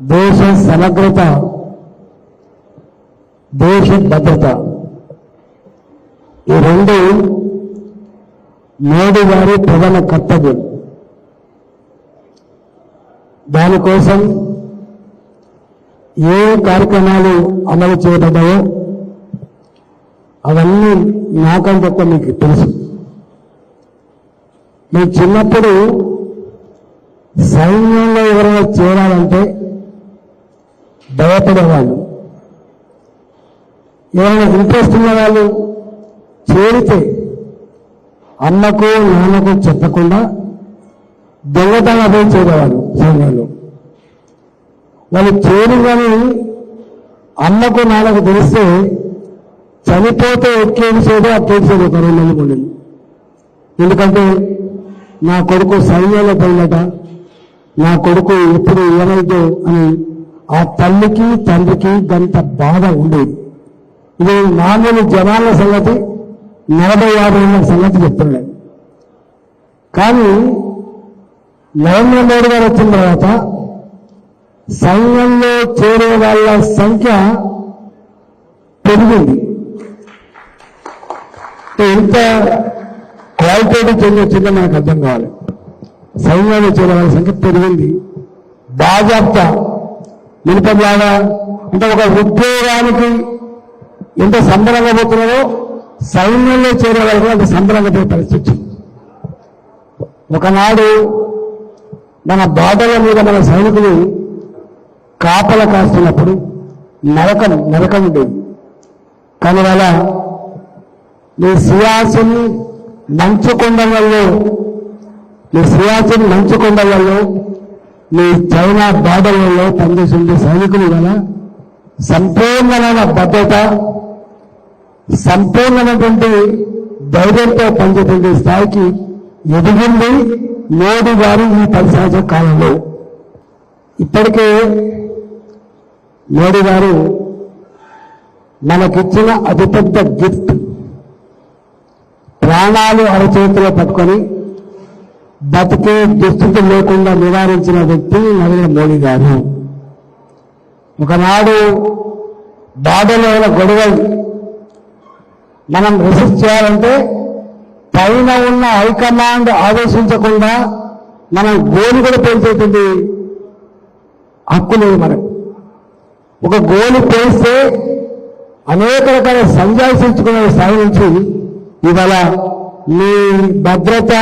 దేశ సమగ్రత దేశ భద్రత. ఈ రెండు మోడీ గారి ప్రధాన కర్తవ్యం. దానికోసం ఏ కార్యక్రమాలు అమలు చేయబడ్డాయో అవన్నీ నాకంటే తప్ప మీకు తెలుసు. మీ చిన్నప్పుడు సైన్యంలో ఎవరైనా చేరాలంటే భయపడేవాళ్ళు. ఏమైనా ఇంట్రెస్ట్ ఉన్న వాళ్ళు చేరితే అమ్మకు నాన్నకు చెప్పకుండా దొంగతనం పోయి చేరేవాళ్ళు సైన్యంలో. వాళ్ళు చేరు కానీ అమ్మకు నాన్నకు తెలిస్తే చనిపోతే ఎక్కేసేదో అక్కేసేది ఒక రెండు నెలలు ఎందుకంటే నా కొడుకు సైన్యంలో పోయినట నా కొడుకు ఎప్పుడు ఏమైందో అని ఆ తల్లికి తండ్రికి గంత బాధ ఉండేది. ఇది నాలుగు జనాల సంగతి నలభై యాభై ఏళ్ళ సంగతి చెప్తున్నాడు కానీ నరేంద్ర మోడీ గారు వచ్చిన తర్వాత సైన్యంలో చేరే వాళ్ళ సంఖ్య పెరిగింది. ఎంత క్వాలిటేటివ్ చేంజ్ వచ్చిందో మనకు అర్థం కావాలి. సైన్యంలో చేరే వాళ్ళ సంఖ్య పెరిగింది. బాజాప్తా నిలిపేలాగా అంటే ఒక ఉద్యోగానికి ఎంత సంబరంగా పోతున్నారో సైన్యంలో చేరవలసిన అంత సంబరంగా పోయే పరిస్థితి వచ్చింది. ఒకనాడు మన బాధల మీద మన సైనికులు కాపల కాస్తున్నప్పుడు నరకం నరకం ఉండేది. కానీ వాళ్ళ నీ సియాసిన్ మంచు కొండలలో నీ సియాసిన్ మంచు కొండలలో మీ చైనా బార్డర్లలో పనిచేస్తుండే సైనికులు గల సంపూర్ణమైన భద్రత సంపూర్ణమైనటువంటి ధైర్యంతో పనిచేసే స్థాయికి ఎదిగింది మోడీ గారు ఈ పది సంవత్సర కాలంలో. ఇప్పటికే మోడీ గారు మనకిచ్చిన అతిపెద్ద గిఫ్ట్ ప్రాణాలు అరచేతిలో పట్టుకొని బతికే దుస్థితి లేకుండా నివారించిన వ్యక్తి నరేంద్ర మోడీ గారు. ఒకనాడు బాధలో ఉన్న గొడవలు మనం రెసిస్ట్ చేయాలంటే పైన ఉన్న హైకమాండ్ ఆదేశించకుండా మనం గోలు కూడా పెంచేటువంటి హక్కు లేదు మనకు. ఒక గోలు పేస్తే అనేక రకాల సంజాయించుకునే స్థాయి నుంచి ఇవాళ మీ భద్రత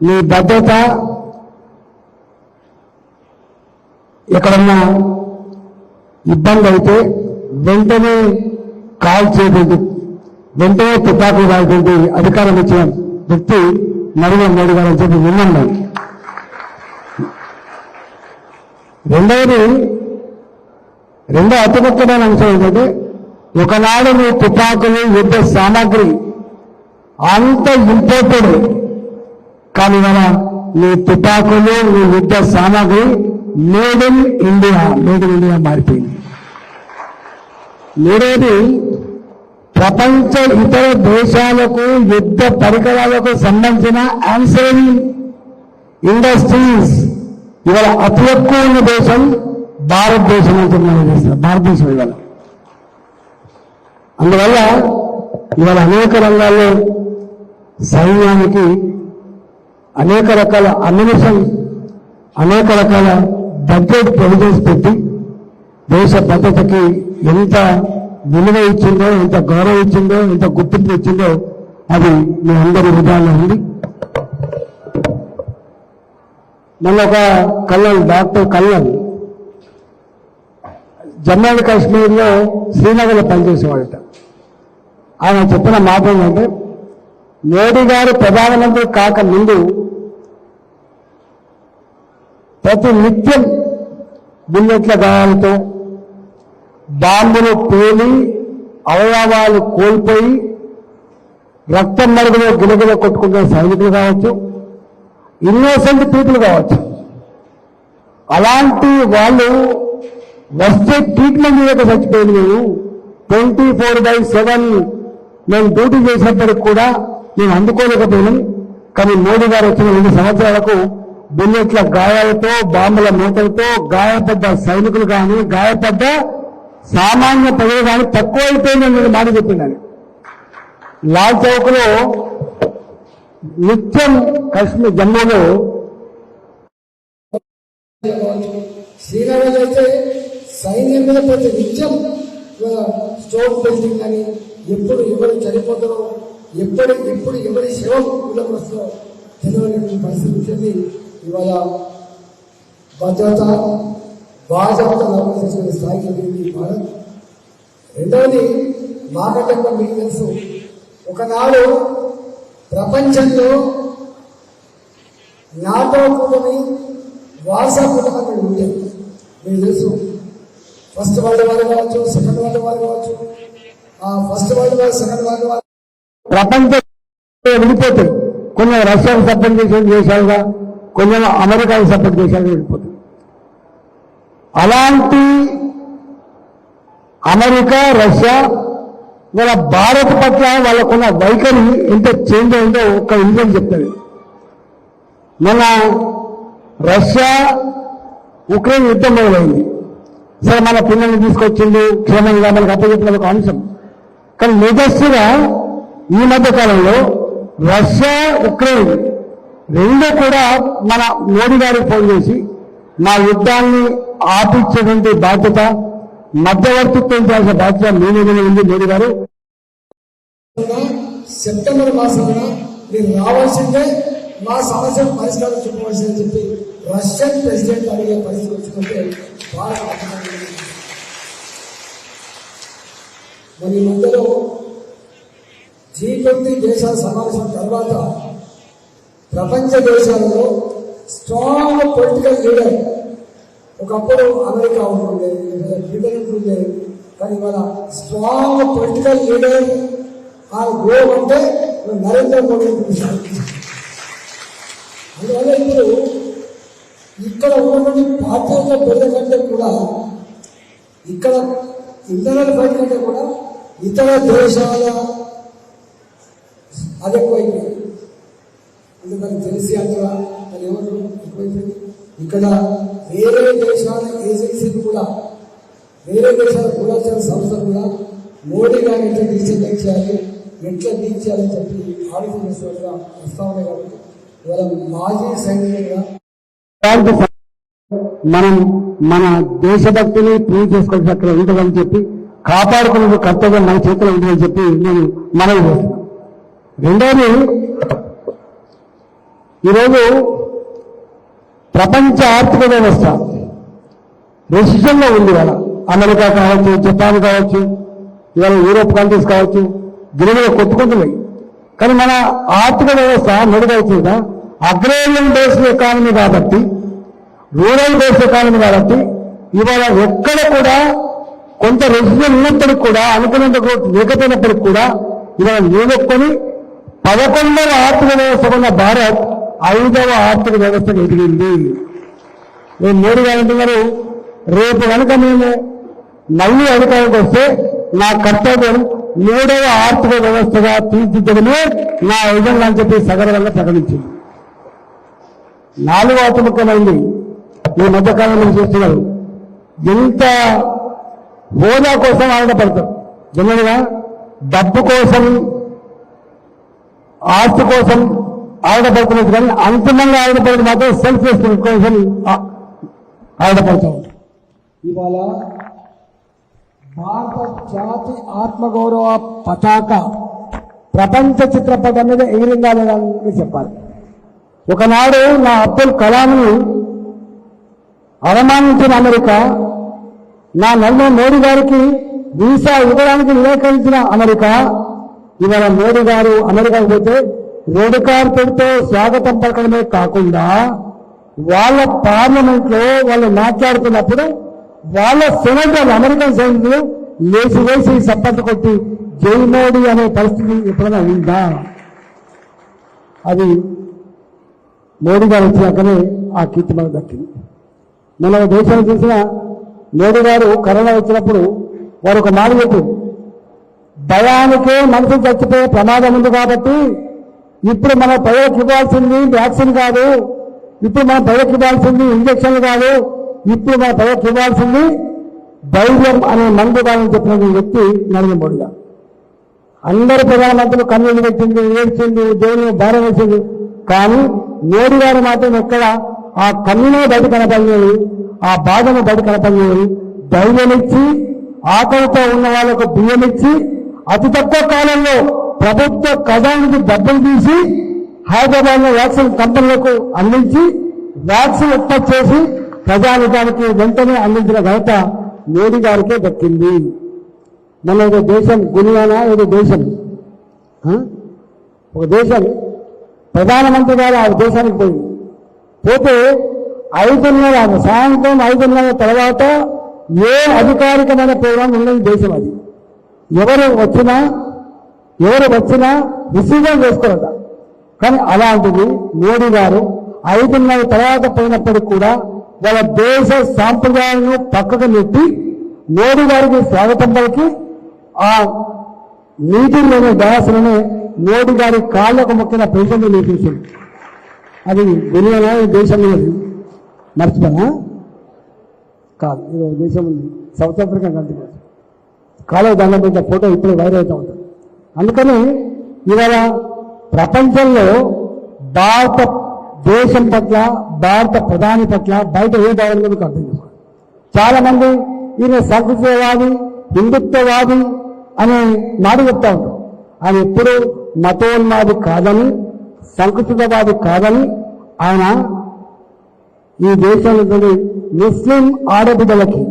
మీ భద్రత ఎక్కడన్నా ఇబ్బంది అయితే వెంటనే కాల్ చేయబడి వెంటనే తుపాకులు కాల్చేటువంటి అధికారం ఇచ్చిన వ్యక్తి నరేంద్ర మోడీ గారు అని చెప్పి విన్నాను రెండవది రెండో అతి ముఖ్యమైన అంశం ఏంటంటే ఒకనాడు మీ తుపాకులు యుద్ధ సామాగ్రి అంత ఇంపోర్టెడ్ కానీ మన నీ తుపాకులు నీ యుద్ధ సామాగ్రి made in India made in India మారిపోయింది. మూడోది ప్రపంచ ఇతర దేశాలకు యుద్ధ పరికరాలకు సంబంధించిన ఆన్సరింగ్ ఇండస్ట్రీస్ ఇవాళ అతి ఎక్కువ ఉన్న దేశం భారతదేశం అంటున్నారు భారతదేశం ఇవాళ. అందువల్ల ఇవాళ అనేక రంగాల్లో సైన్యానికి అనేక రకాల అమ్యునిషన్ అనేక రకాల బడ్జెట్ ప్రొవిజన్స్ పెట్టి దేశ భద్రతకి ఎంత విలువ ఇచ్చిందో ఎంత గౌరవం ఇచ్చిందో ఎంత గుర్తింపు ఇచ్చిందో అది మీ అందరి విధానం ఉంది. మొన్న ఒక కల్లం డాక్టర్ కల్లం జమ్మూ అండ్ కాశ్మీర్లో శ్రీనగర్లో పనిచేసేవాడట. ఆయన చెప్పిన మాట ఏంటంటే మోడీ గారు ప్రధానమంత్రి కాక ముందు ప్రతి నిత్యం బుల్లెట్ల గాయాలతో బాంబులు పేలి అవయవాలు కోల్పోయి రక్తం మరుగులో గిలగిల కొట్టుకుంటున్న సైనికులు కావచ్చు ఇన్నోసెంట్ పీపుల్ కావచ్చు. అలాంటి వాళ్ళు వస్తే ట్రీట్మెంట్ చేయక చచ్చిపోయింది నేను. ట్వంటీ ఫోర్ బై సెవెన్ మేము డ్యూటీ చేసినప్పటికి కూడా మేము అందుకోలేకపోయాను. కానీ మోడీ గారు వచ్చిన రెండు సంవత్సరాలకు బుల్లెట్ల గాయాలతో బాంబుల మూతలతో గాయపడ్డ సైనికులు కానీ గాయపడ్డ సామాన్య ప్రజలు కానీ తక్కువ అయిపోయిందని నేను మాట చెప్పిందని లాల్ చౌక్లో నిత్యం కశ్మీర్ జమ్మూలో శ్రీనగర్ అయితే సైన్యం మీద ప్రతి నిత్యం స్టోర్ బిల్డింగ్ అని ఎప్పుడు ఎవరు చనిపోతారో ఎప్పుడు ఎప్పుడు ఎవరి శవం ఊళ్ళకి వస్తుందో తెలియని పరిస్థితి ఇవాళ భద్రత బాధ్యత నమ్మకం స్థాయికి ఎదిగింది భారత్ రెండవది మాకంటే మీకు తెలుసు. ఒకనాడు ప్రపంచంలో నాటో కూటమి వాసా కూటమి అని ఉండేది మీకు తెలుసు. ఫస్ట్ వరల్డ్ వార్ కావచ్చు సెకండ్ వరల్డ్ వార్ కావచ్చు. ఆ first world war second world war. ప్రపంచం విడిపోతాయి కొన్ని రష్యాకు సపోర్ట్ చేసే దేశాలుగా కొంచెం అమెరికా సపోర్ట్ దేశాలుగా వెళ్ళిపోతుంది అలాంటి అమెరికా రష్యా వాళ్ళ భారత్ పట్ల వాళ్ళకున్న వైఖరి ఎంత చేంజ్ అయిందో ఒక్క ఇండియన్ చెప్తుంది మన రష్యా ఉక్రెయిన్ యుద్ధం మొదలైంది. సరే మన పిల్లల్ని తీసుకొచ్చిండు క్షేమంగా మనకు అప్పచెప్పిన ఒక అంశం. కానీ లేటెస్ట్గా ఈ మధ్య కాలంలో రష్యా ఉక్రెయిన్ రెండు కూడా మన మోడీ గారికి ఫోన్ చేసి మా యుద్ధాన్ని ఆపించేటువంటి బాధ్యత మధ్యవర్తిత్వం చేసిన బాధ్యత మీ మీదనే ఉంది మోడీ గారు. సెప్టెంబర్ మాసంలో మీరు రావాల్సిందే మా సమస్యను పరిష్కారం చూపవలసిందని చెప్పి రష్యన్ ప్రెసిడెంట్ అడిగే పరిస్థితి వచ్చినట్టే భారత మరి మధ్యలో జీ ట్వంటీ దేశాల సమావేశం తర్వాత ప్రపంచ దేశాలలో స్ట్రాంగ్ పొలిటికల్ లీడర్ ఒకప్పుడు అమెరికా ఉంటుండే బ్రిటన్ ఉంటుండే. కానీ ఇవాళ స్ట్రాంగ్ పొలిటికల్ లీడర్ ఆ గోల్ అంటే నరేంద్ర మోడీ అందువల్ల ఇప్పుడు ఇక్కడ ఉన్నటువంటి పార్టీల ప్రజల కంటే కూడా ఇక్కడ ఇంటర్నల్ ఫైట్ కంటే కూడా ఇతర దేశాల అది ఎక్కువైపోయింది ఎందుకంటే తెలిసి అక్కడ అది ఎవరు ఎక్కువైపోయింది ఇక్కడ వేరే దేశాల ఏజెన్సీలు కూడా వేరే దేశాల గూఢాచార సంస్థలు కూడా మోడీ గారు ఎట్లా డీసెంట్ చేయాలి ఎట్లా డీల్ చేయాలని చెప్పి ఆలోచన చేస్తున్నట్టుగా ప్రస్తావన కాబట్టి ఇవాళ మాజీ సైనికులుగా మనం మన దేశభక్తిని ప్రూవ్ చేసుకోవాల్సి అక్కడ ఉంటుందని చెప్పి కాపాడుకున్న కర్తవ్యం మన చేతిలో ఉంటుందని చెప్పి నేను మనవి చేస్తున్నాను. రెండోది ఈరోజు ప్రపంచ ఆర్థిక వ్యవస్థ రెసిషన్లో ఉంది ఇవాళ. అమెరికా కావచ్చు జపాన్ కావచ్చు ఇవాళ యూరోప్ కంట్రీస్ కావచ్చు గిరిలో కొట్టుకుంటున్నాయి. కానీ మన ఆర్థిక వ్యవస్థ మెరుగవుతుందా అగ్రేరియన్ బేస్డ్ ఎకానమీ కాబట్టి రూరల్ బేస్డ్ ఎకానమీ కాబట్టి ఇవాళ ఎక్కడ కూడా కొంత రెసిడెంట్ ఉన్నప్పటికీ కూడా అనుకున్నంత గ్రోత్ లేకపోయినప్పటికీ కూడా ఇవాళ నిలదొక్కొని పదకొండవ ఆర్థిక వ్యవస్థ ఉన్న భారత్ ఐదవ ఆర్థిక వ్యవస్థకు ఎదిగింది. నేను మోడీ గారు అంటున్నారు రేపు కనుక మేము మళ్ళీ అధికారికి వస్తే నా కర్తవ్యం మూడవ ఆర్థిక వ్యవస్థగా తీర్చిదిద్దడమే నా ఎజెండా అని చెప్పి సగర్వంగా ప్రకటించింది. నాలుగో అతి ముఖ్యమైనది ఈ మధ్యకాలంలో చూస్తున్నారు ఎంత హోదా కోసం ఆనందపడతారు జనరల్గా డబ్బు కోసం ఆస్తి కోసం ఆనందపడుతున్నట్టు కానీ అంతిమంగా ఆనందపడేది మాత్రం సెల్ఫ్ రెస్పెక్ట్ కోసం ఆ- ఉంటారు. ఇవాళ భారత జాతి ఆత్మగౌరవ పతాక ప్రపంచ చిత్రపటం మీద ఎగిరిందా లేదా అని చెప్పాలి. ఒకనాడు నా అబ్దుల్ కలాంని అవమానించిన అమెరికా నా నరేంద్ర మోడీ గారికి వీసా ఇవ్వడానికి నిరాకరించిన అమెరికా ఇవాళ మోడీ గారు అమెరికా పోతే రెడ్ కార్పెట్తో స్వాగతం పలకడమే కాకుండా వాళ్ళ పార్లమెంట్లో వాళ్ళు మాట్లాడుతున్నప్పుడు వాళ్ళ సెనేటర్లు అమెరికన్ సైనికులు లేచి వేసి సప్పట్లు కొట్టి జై మోడీ అనే పరిస్థితి ఎప్పుడైనా ఉందా? అది మోడీ గారు వచ్చినాకనే ఆ కీర్తి మనకు దక్కింది. మన దేశాన్ని చూసిన మోడీ గారు కరోనా వచ్చినప్పుడు వారు ఒక మాట చెప్పారు. భయానికే మనిషి చచ్చిపోయే ప్రమాదం ఉంది కాబట్టి ఇప్పుడు మన ప్రజలకు ఇవ్వాల్సింది వ్యాక్సిన్ కాదు. ఇప్పుడు మన ప్రజలకు ఇవ్వాల్సింది ఇంజక్షన్లు కాదు. ఇప్పుడు మన ప్రజలకు ఇవ్వాల్సింది ధైర్యం అనే మందు కాదని చెప్పిన వ్యక్తి నరేంద్ర మోడీ గారు. అందరు ప్రధానమంత్రులు కన్నీళ్ళు పెట్టింది ఏడ్చింది దేవుని భారం వేసింది. కానీ మోడీ గారు మాత్రం ఎక్కడ ఆ కన్నునే బయట కనపడలేదు ఆ బాధను బయట కనపడలేదు. ధైర్యం ఇచ్చి ఆకలితో ఉన్న వాళ్ళకు బియ్యం ఇచ్చి అతి తక్కువ కాలంలో ప్రభుత్వ ఖజానానికి డబ్బులు తీసి హైదరాబాద్లో వ్యాక్సిన్ కంపెనీలకు అందించి వ్యాక్సిన్ ఉత్పత్తి చేసి ప్రజానికానికి వెంటనే అందించిన ఘనత మోడీ గారికే దక్కింది. మన ఒక దేశం గునియానా ఏదో దేశం. ఒక దేశం. ప్రధానమంత్రి గారు ఆ దేశానికి పోయింది. పోతే ఐదున్నర సాయంత్రం ఐదున్నర తర్వాత ఏ అధికారికమైన ప్రోగ్రాం ఉన్నది దేశం అది. ఎవరు వచ్చినా ఎవరు వచ్చినా రిసీవ్ చేసుకోరట. కానీ అలాంటిది మోడీ గారు ఐదున్నర తర్వాత పోయినప్పటికి కూడా వాళ్ళ దేశ సాంప్రదాయాలను పక్కకు నెట్టి మోడీ గారికి స్వాగతం పలికి ఆ నీటిలోని డాసులోనే మోడీ గారి కాళ్ళకు మొక్కిన ప్రెసిడెంట్ నేర్పించింది అది దునియాలో ఈ దేశంలో ఉంది. మర్చిపోనా? కాదు ఇది దేశం ఉంది. సౌత్ ఆఫ్రికా కంట్రీ కాలువ దండం ఫోటో ఇప్పుడు వైరల్ అవుతా ఉంటుంది. అందుకని ఇవాళ ప్రపంచంలో భారత దేశం పట్ల భారత ప్రధాని పట్ల బయట ఏ భావన మీకు అర్థం చాలా మంది ఈయన సంస్కృతవాది హిందుత్వవాది అని మాట చెప్తా ఉంటారు. ఆయన ఎప్పుడు మతోన్మాది కాదని సంకుచితవాది కాదని ఆయన ఈ దేశంలో ముస్లిం ఆడబిడ్డలకి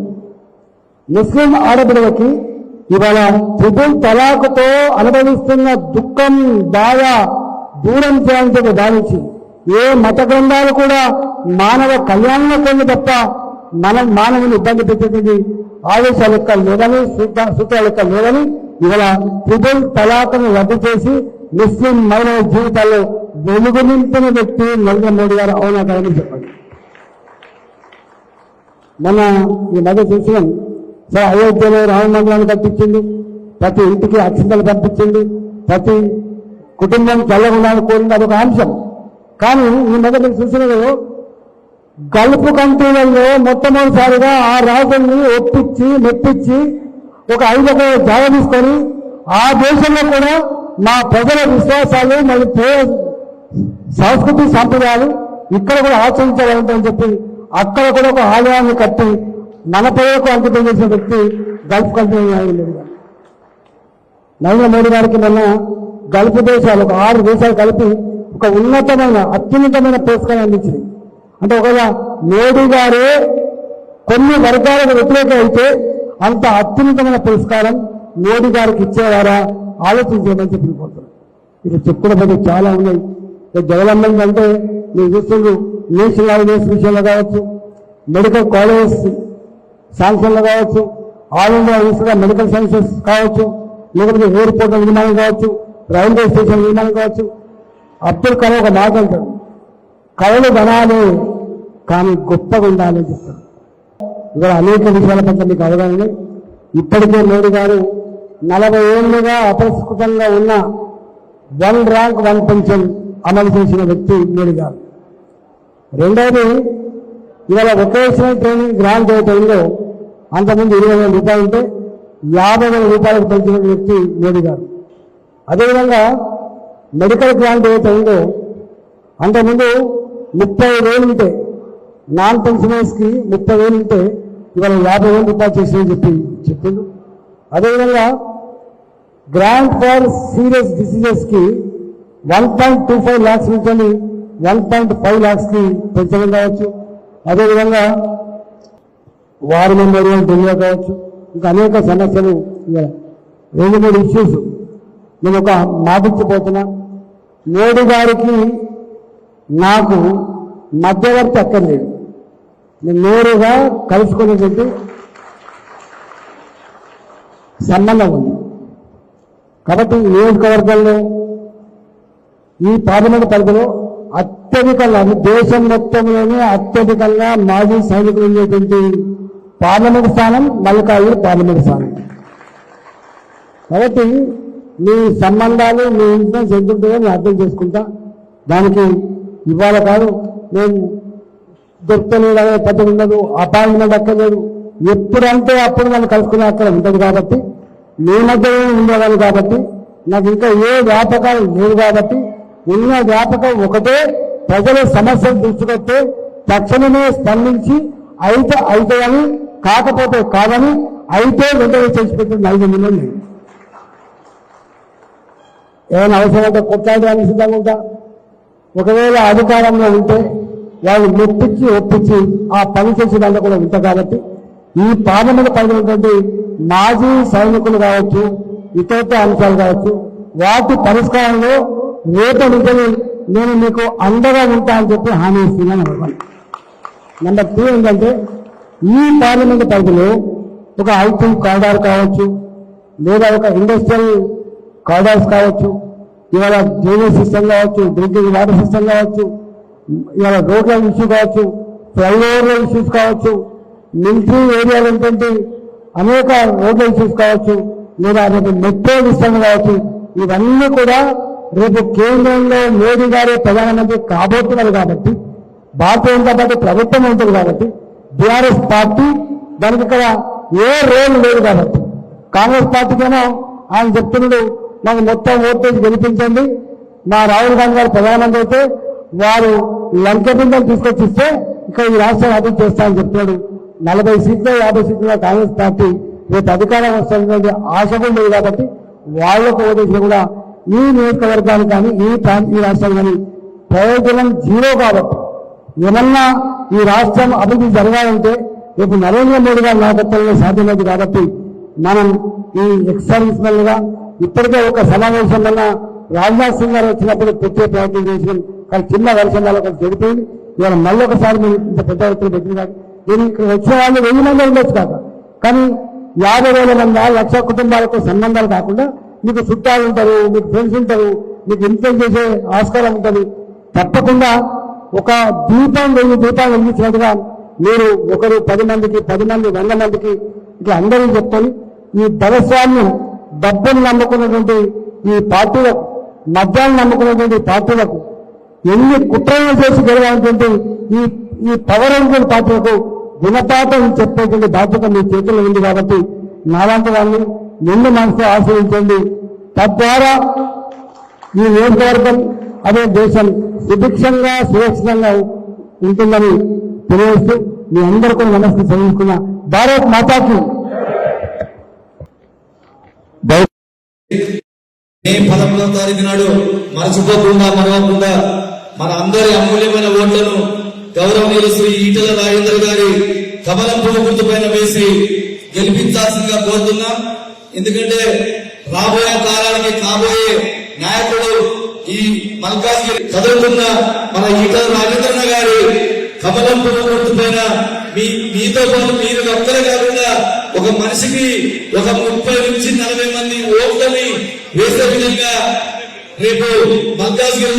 ముస్లిం ఆడబిడ్డలకి ఇవాళ త్రిపుల్ తలాకుతో అనుభవిస్తున్న దుఃఖం బాధ దూరం చేయాలని భావించి ఏ మత గ్రంథాలు కూడా మానవ కళ్యాణంలో కొన్ని తప్ప మన మానవుని ఇబ్బంది పెట్టేది ఆదేశాల యొక్క లేదని సూత్రాల యొక్క లేదని ఇవాళ త్రిపుల్ తలాకను రద్దు చేసి ముస్లిం మహిళల జీవితాల్లో వెలుగు నింపిన వ్యక్తి నరేంద్ర మోడీ గారు అవునా కాదని చెప్పండి. మన ఈ మధ్య చూసినాం. సరే అయోధ్యలో రామ మందిరాన్ని కట్టించింది. ప్రతి ఇంటికి అక్షింతలు పంపించింది ప్రతి కుటుంబం చల్లకుండా కోరింది అదొక అంశం. కానీ ఈ మధ్య మీరు చూసినదో గల్ఫ్ కంట్రీలలో మొట్టమొదటిసారిగా ఆ రాజుల్ని ఒప్పించి మెప్పించి ఒక ఐదు జాగ తీసుకొని ఆ దేశంలో కూడా మా ప్రజల విశ్వాసాలు మరియు ప్రే- సంస్కృతి సంప్రదాయాలు ఇక్కడ కూడా ఆచరించాలంటని చెప్పి అక్కడ కూడా ఒక ఆలయాన్ని కట్టి మన ప్రజలకు అంకితం చేసిన వ్యక్తి గల్ఫ్ కంట్రీ నరేంద్ర నరేంద్ర మోడీ గారికి మొన్న గల్ఫ్ దేశాలు ఒక ఆరు దేశాలు కలిపి ఒక ఉన్నతమైన అత్యున్నతమైన పురస్కారం అందించింది. అంటే ఒకవేళ మోడీ గారే కొన్ని వర్గాలకు వ్యతిరేక అయితే అంత అత్యున్నతమైన పురస్కారం మోడీ గారికి ఇచ్చేవారా? ఆలోచించేయమని చెప్పి కోరుతున్నాను. ఇది చెప్పుకున్న చాలా ఉన్నాయి. ఇక డెవలప్మెంట్ అంటే మీరు చూస్తుండ్రు నేషనల్ హైవేస్ విషయంలో కావచ్చు మెడికల్ కాలేజెస్ శాంక్షన్లు కావచ్చు all India institute of medical sciences కావచ్చు లేకపోతే ఎయిర్పోర్ట్ నిర్మాణం కావచ్చు రైల్వే స్టేషన్ నిర్మాణం కావచ్చు. అబ్దుల్ కలాం ఒక మాట అంటాడు కళలు కనాలి కానీ గొప్పగా ఉండాలి చెప్తాడు ఇక్కడ అనేక విషయాల పట్ల మీకు అవగాహన ఇప్పటికే మోడీ గారు నలభై ఏళ్ళుగా అపరిష్కృతంగా ఉన్న వన్ ర్యాంక్ వన్ పెన్షన్ అమలు చేసిన వ్యక్తి మోడీ గారు. రెండవది ఇవాళ వొకేషనల్ ట్రైనింగ్ గ్రాంట్ ఏ టైంలో అంతకుముందు ఇరవై వేల రూపాయలు ఉంటే యాభై వేల రూపాయలకు పెంచిన వ్యక్తి మోడీ గారు అదేవిధంగా మెడికల్ గ్రాంట్ ఏ టైంలో అంతకుముందు ముప్పై వేలు ఉంటే నాన్ పెన్షనర్స్కి ముప్పై వేలు ఉంటే ఇవాళ యాభై వేలు రూపాయలు చేసిందని చెప్పి చెప్పిండు. అదేవిధంగా grant for serious డిసీజెస్కి one point two five lakhs నుంచి వన్ పాయింట్ ఫైవ్ ల్యాక్స్కి పెంచడం కావచ్చు. అదేవిధంగా వారి మెమోరియల్ ఢిల్లీ కావచ్చు. ఇంకా అనేక సమస్యలు రెండు మూడు ఇష్యూస్ నేను ఒక మాటిచ్చిపోతున్నా మోడీ గారికి నాకు మధ్యవర్తి అక్కర్లేదు. నేను నేరుగా కలుసుకునేటువంటి సంబంధం ఉంది. కాబట్టి నియోజకవర్గంలో ఈ పార్లమెంట్ పరిధిలో అత్యధికంగా దేశం మొత్తంలోనే అత్యధికంగా మాజీ సైనికులు ఉండేటువంటి పార్లమెంట్ స్థానం మల్లికార్జున పార్లమెంట్ స్థానం. కాబట్టి మీ సంబంధాలు మీ ఇన్ఫ్లుయెన్స్ ఎంత ఉంటుందో నేను అర్థం చేసుకుంటా. దానికి ఇవాళ కాదు నేను దొరుకుతలేదు అనే పద్ధతి ఉండదు అపాయింట్మెంట్ అక్కర్లేదు ఎప్పుడంటే అప్పుడు నన్ను కలుసుకునే అక్కడ ఉంటుంది కాబట్టి మీ మధ్యలో ఉండేవాళ్ళు కాబట్టి నాకు ఇంకా ఏ వ్యాపకాలు లేవు కాబట్టి ఉన్న వ్యాపకం ఒకటే ప్రజల సమస్యలు దృష్టికొస్తే తక్షణమే స్పందించి అయితే అయితే అని కాకపోతే కాదని అయితే వెంటనే చేసి ఐదు మిలియన్ ఏమైనా అవసరమైతే కొట్లాడడానికి సిద్ధంగా ఉంటా. ఒకవేళ అధికారంలో ఉంటే వాళ్ళు మెప్పించి ఒప్పించి ఆ పని చేసే దాంట్లో కూడా ఉంటా కాబట్టి ఈ పార్లమెంట్ పరిధినటువంటి మాజీ సైనికులు కావచ్చు ఇతర అంశాలు కావచ్చు వాటి పరిష్కారంలో రేపు నిజమే నేను మీకు అండగా ఉంటా అని చెప్పి హామీ ఇస్తున్నాను నెంబర్ నెంబర్ టూ ఏంటంటే ఈ పార్లమెంట్ పరిధిలో ఒక ఐటీ కారిడార్ కావచ్చు లేదా ఒక ఇండస్ట్రియల్ కారిడార్స్ కావచ్చు ఇవాళ డ్రైనేజ్ సిస్టమ్ కావచ్చు డ్రింకింగ్ వాటర్ సిస్టమ్ కావచ్చు ఇవాళ రోడ్ల ఇష్యూ కావచ్చు ఫ్లైఓవర్ల ఇష్యూస్ కావచ్చు మిలిటరీ ఏరియాలు ఏంటంటే అనేక రోడ్ల ఇష్యూస్ కావచ్చు లేదా అనేక మెట్రో సిస్టమ్ కావచ్చు ఇవన్నీ కూడా రేపు కేంద్రంలో మోడీ గారే ప్రధానమంత్రి కాబోతున్నారు కాబట్టి భారతీయ జనతా పార్టీ ప్రభుత్వం ఉంటుంది కాబట్టి బీఆర్ఎస్ పార్టీ దానికి ఇక్కడ ఏ రోల్ లేదు కాబట్టి. కాంగ్రెస్ పార్టీకేమో ఆయన చెప్తున్నాడు మాకు మొత్తం ఓటేజ్ గెలిపించండి. మా రాహుల్ గాంధీ గారు ప్రధానమంత్రి అయితే వారు లంక బిందెలు తీసుకొచ్చిస్తే ఇక్కడ ఈ రాష్ట్రం అభివృద్ధి చేస్తామని చెప్తున్నాడు. నలభై సీట్లు యాభై సీట్ల కాంగ్రెస్ పార్టీ. రేపు అధికారం వస్తుంది ఆశ కూడా లేదు కాబట్టి వాళ్ళకు ఓటేజ్ కూడా ఈ నియోజకవర్గాలు కానీ ఈ ప్రాంత ఈ రాష్ట్రం కానీ ప్రయోజనం జీరో కాబట్టి. ఏమన్నా ఈ రాష్ట్రం అభివృద్ధి జరగాలంటే రేపు నరేంద్ర మోడీ గారి నాయకత్వంలో సాధ్యమైంది కాబట్టి మనం ఈ ఎక్సర్విస్గా ఇప్పటికే ఒక సమావేశం వల్ల రాజ్నాథ్ సింగ్ గారు వచ్చినప్పుడు పెట్టే ప్రయత్నం చేసి కానీ చిన్న వర్షం వల్ల కొంచెం చెడిపోయింది. ఇవాళ మళ్ళీ ఒకసారి మీరు ఇంత పెద్ద ఎత్తున పెట్టినారు నేను ఇక్కడ వచ్చిన వాళ్ళు వెయ్యి మంది ఉండొచ్చు కాక కానీ యాభై వేల మంది లక్ష కుటుంబాలకు సంబంధాలు కాకుండా మీకు చుట్టాలు ఉంటారు మీకు ఫ్రెండ్స్ ఉంటారు మీకు ఇన్ఫ్లుయెన్స్ చేసే ఆస్కారం ఉంటుంది. తప్పకుండా ఒక దీపం వెయ్యి దీపాలు వెలిగించినట్టుగా మీరు ఒకరు పది మందికి పది మంది వంద మందికి ఇట్లా అందరూ చెప్తారు. ఈ భగస్వామ్యం డబ్బును నమ్ముకున్నటువంటి ఈ పార్టీలకు మద్యాన్ని నమ్ముకున్నటువంటి పార్టీలకు ఎన్ని కుట్రలు చేసి గెలవాలన్నటువంటి ఈ ఈ పవర్ ఉన్నటువంటి పార్టీలకు గుణపాఠం చెప్పేటువంటి బాధ్యత మీ చేతుల్లో ఉంది కాబట్టి నాలాంటి వాళ్ళని నిండు మనసు ఆశ్రయించండి. తద్వారా ఈ నియోజకవర్గం అదే దేశం సుభిక్షంగా సురక్షితంగా ఉంటుందని తెలియజేస్తూ మీ అందరికీ నమస్తే చదువుకున్న భారత్ మాతాకి. మే పదమూడవ తారీఖు నాడు మరచిపోకుండా మరవకుండా మన అందరి అమూల్యమైన ఓట్లను గౌరవనీయులు శ్రీ ఈటల రాజేంద్ర గారి కమలం పువ్వు గుర్తుపైన వేసి గెలిపించాల్సిందిగా కోరుతున్నా. ఎందుకంటే రాబోయే కాలానికి కాబోయే నాయకుడు ఈ మల్కాజ్గిరి కదులుతున్న మన ఈటల రాజేంద్రన్న గారి కమలం పువ్వు పైన మీ మీతో పాటు మీరు ఒక్కరే కాకుండా ఒక మనిషికి ఒక ముప్పై నుంచి నలభై మంది ఓట్లని వేసే విధంగా రేపు మల్కాజ్గిరి